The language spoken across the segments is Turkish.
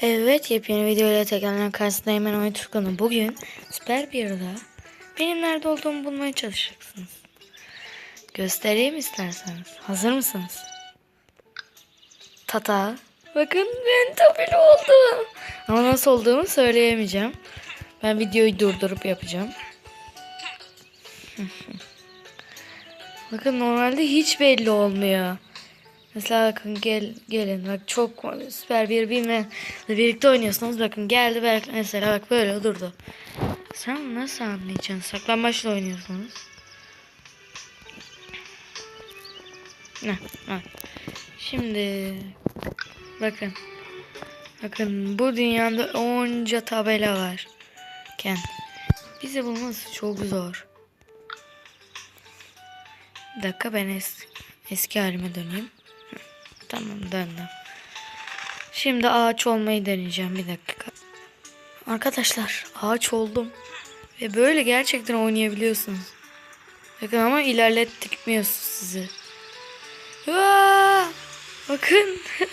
Evet yepyeni videoyla tekrardan karşınızdayım ben Oyun Turkan'ı. Bugün süper bir yerde benim nerede olduğumu bulmaya çalışacaksınız. Göstereyim isterseniz. Hazır mısınız? Tata. Bakın ben tabeli oldum. Ama nasıl olduğumu söyleyemeyeceğim. Ben videoyu durdurup yapacağım. Bakın normalde hiç belli olmuyor. Mesela bakın gel gelin bak çok süper bir bilme birlikte oynuyorsunuz bakın geldi belki mesela bak böyle durdu. Sen nasıl anlayacaksın? Saklambaçla oynuyorsunuz. Ne? Ha. Şimdi bakın. Bakın bu dünyada onca tabela var. Ken. Bizi bulması çok zor. Bir dakika ben eski, eski halime döneyim. Tamam döndüm. Şimdi ağaç olmayı deneyeceğim bir dakika. Arkadaşlar ağaç oldum. Ve böyle gerçekten oynayabiliyorsunuz. Bakın ama ilerlettirmiyor sizi. Vaa! Bakın.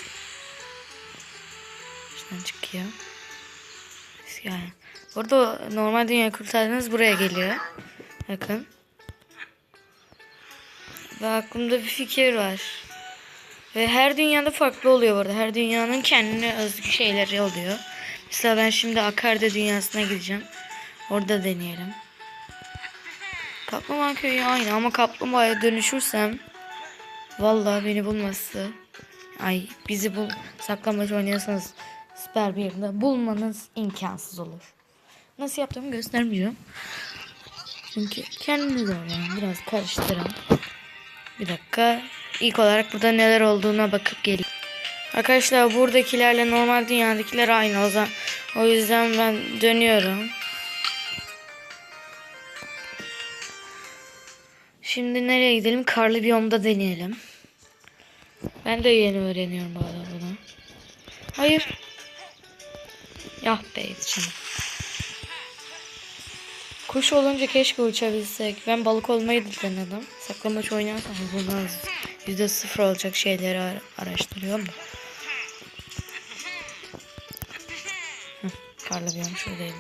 Şuradan çıkıyor. Yani. Burada normal dünya kurtardınız buraya geliyor. Bakın. Ve aklımda bir fikir var. Ve her dünyada farklı oluyor bu arada. Her dünyanın kendine özgü şeyleri oluyor. Mesela ben şimdi Akarda dünyasına gideceğim. Orada deneyelim. Kaplumbağa köyü aynı ama kaplumbağaya dönüşürsem vallahi beni bulması ay bizi bul saklambaç oynuyorsanız süper bir yerinde bulmanız imkansız olur. Nasıl yaptığımı göstermeyeceğim. Çünkü kendiniz öğrenin. Biraz karıştırın. Bir dakika. İlk olarak burada neler olduğuna bakıp geleyim. Arkadaşlar buradakilerle normal dünyadakiler aynı o zaman. O yüzden ben dönüyorum. Şimdi nereye gidelim? Karlı biyomda deneyelim. Ben de yeni öğreniyorum bu arada bunu. Hayır. Yah be yetişemedim. Kuş olunca keşke uçabilsek. Ben balık olmayı da denedim. Saklambaç oynarsan bunlar yüzde sıfır olacak şeyleri ara- araştırıyorum da. Hı, Karlı bir şuradaydı.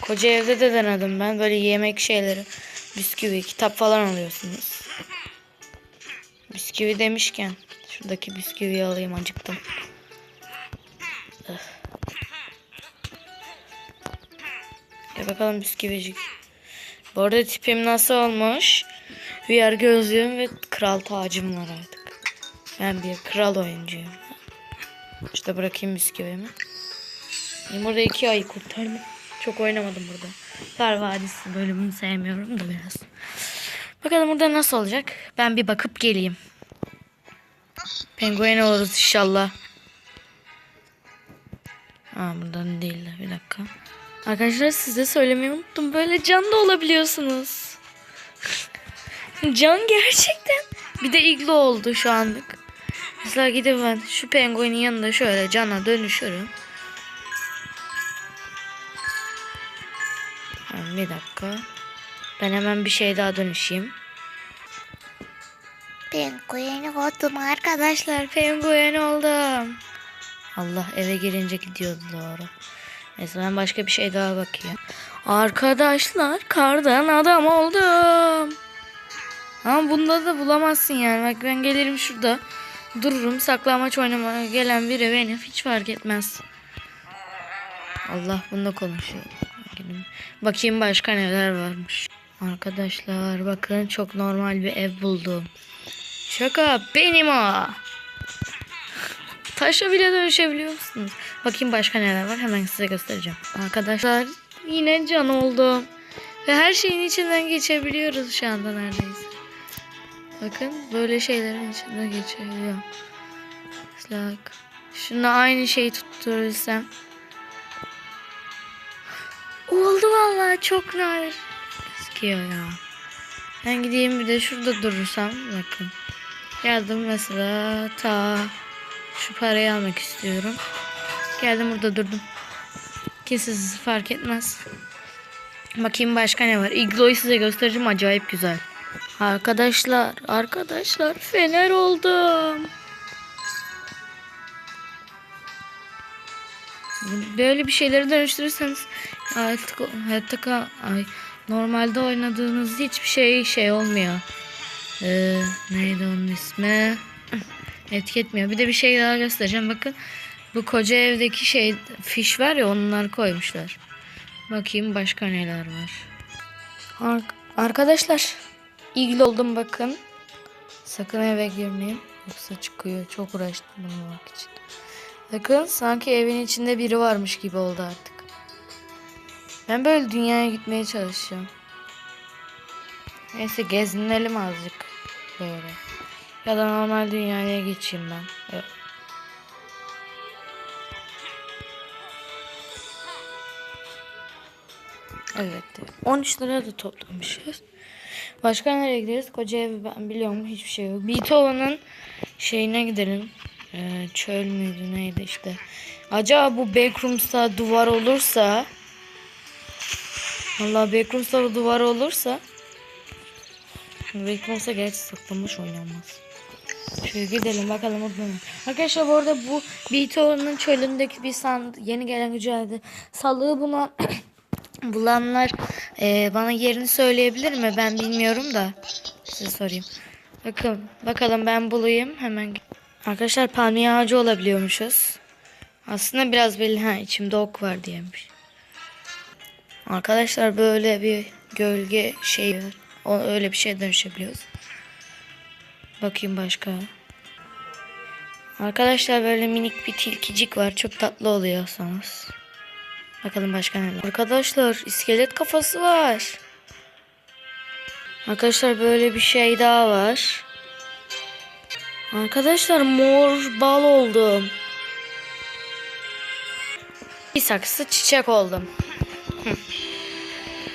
Koca evde de denedim ben. Böyle yemek şeyleri. Bisküvi, kitap falan alıyorsunuz. Bisküvi demişken. Şuradaki bisküviyi alayım acıktım. Öf. Gel bakalım bisküvicik. Bu arada tipim nasıl olmuş? VR gözlüğüm ve kral tacım var artık. Ben bir kral oyuncuyum. İşte bırakayım bisküvimi. Burada iki ayı kurtardım. Çok oynamadım burada. Kar bölümünü sevmiyorum da biraz. Bakalım burada nasıl olacak? Ben bir bakıp geleyim. Penguen oluruz inşallah. Ha buradan değil de bir dakika. Arkadaşlar size söylemeyi unuttum. Böyle can da olabiliyorsunuz. Can gerçekten. Bir de iglo oldu şu anlık. Mesela gidip ben şu penguenin yanında şöyle cana dönüşürüm. Bir dakika. Ben hemen bir şey daha dönüşeyim. Penguen oldum arkadaşlar. Penguen oldum. Allah eve girince gidiyordu doğru. Neyse ben başka bir şey daha bakayım. Arkadaşlar kardan adam oldum. Ama bunda da bulamazsın yani. Bak ben gelirim şurada. Dururum saklambaç oynamaya gelen biri benim hiç fark etmez. Allah bunda konuşuyor. Bakayım başka neler varmış. Arkadaşlar bakın çok normal bir ev buldum. Şaka benim o. Taşa bile dönüşebiliyor musunuz? Bakayım başka neler var hemen size göstereceğim. Arkadaşlar yine can oldum. Ve her şeyin içinden geçebiliyoruz şu anda neredeyse. Bakın böyle şeylerin içinden geçebiliyor. Mesela şuna aynı şeyi tutturabilsem. Oldu vallahi çok nadir. Gözüküyor ya. Ben gideyim bir de şurada durursam bakın. Geldim mesela ta şu parayı almak istiyorum. Geldim burada durdum. Sizi fark etmez. Bakayım başka ne var. Iglo'yu size göstereceğim. Acayip güzel. Arkadaşlar, arkadaşlar fener oldum. Böyle bir şeyleri dönüştürürseniz hayatta, hayatta ay, normalde oynadığınız hiçbir şey şey olmuyor. Ee, neydi onun ismi? Etki etmiyor. Bir de bir şey daha göstereceğim. Bakın bu koca evdeki şey fiş var ya onları koymuşlar. Bakayım başka neler var. Ar- arkadaşlar ilgili oldum bakın. Sakın eve girmeyin. Yoksa çıkıyor. Çok uğraştım bunu bulmak için. Bakın sanki evin içinde biri varmış gibi oldu artık. Ben böyle dünyaya gitmeye çalışacağım. Neyse gezinelim azıcık. Böyle. Ya da normal dünyaya geçeyim ben. Evet. Evet. 13 lira da toplamışız. Başka nereye gideriz? Koca evi ben biliyorum hiçbir şey yok. Beethoven'ın şeyine gidelim. Ee, çöl müydü neydi işte. Acaba bu backrooms'ta duvar olursa Valla backrooms'ta duvar olursa Backrooms'ta gerçi saklanmış oynanmaz. Şöyle gidelim bakalım orada ne? Arkadaşlar bu arada bu Beethoven'ın çölündeki bir sand yeni gelen güzeldi. Salığı buna bulanlar e, bana yerini söyleyebilir mi? Ben bilmiyorum da size sorayım. Bakın bakalım ben bulayım hemen. Arkadaşlar palmiye ağacı olabiliyormuşuz. Aslında biraz belli ha içimde ok var diyemiş. Arkadaşlar böyle bir gölge şey var. O öyle bir şeye dönüşebiliyoruz. Bakayım başka. Arkadaşlar böyle minik bir tilkicik var. Çok tatlı oluyorsanız. Bakalım başka ne. Arkadaşlar iskelet kafası var. Arkadaşlar böyle bir şey daha var. Arkadaşlar mor bal oldum. Bir saksı çiçek oldum.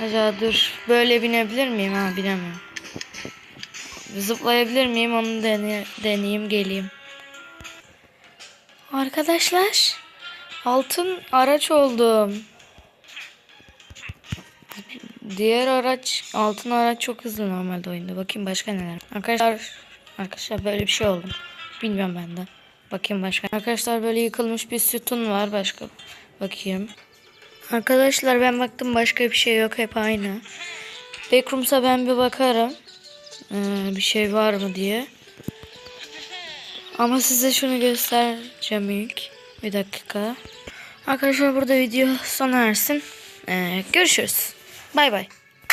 Acaba dur böyle binebilir miyim? Ha binemem. Zıplayabilir miyim? Onu dene deneyeyim geleyim. Arkadaşlar altın araç oldum. Diğer araç altın araç çok hızlı normalde oyunda. Bakayım başka neler. Arkadaşlar arkadaşlar böyle bir şey oldum. Bilmiyorum ben de. Bakayım başka. Arkadaşlar böyle yıkılmış bir sütun var başka. Bakayım. Arkadaşlar ben baktım başka bir şey yok hep aynı. Backrooms'a ben bir bakarım. Ee, bir şey var mı diye. Ama size şunu göstereceğim ilk. Bir dakika. Arkadaşlar burada video sona ersin. Ee, görüşürüz. Bay bay.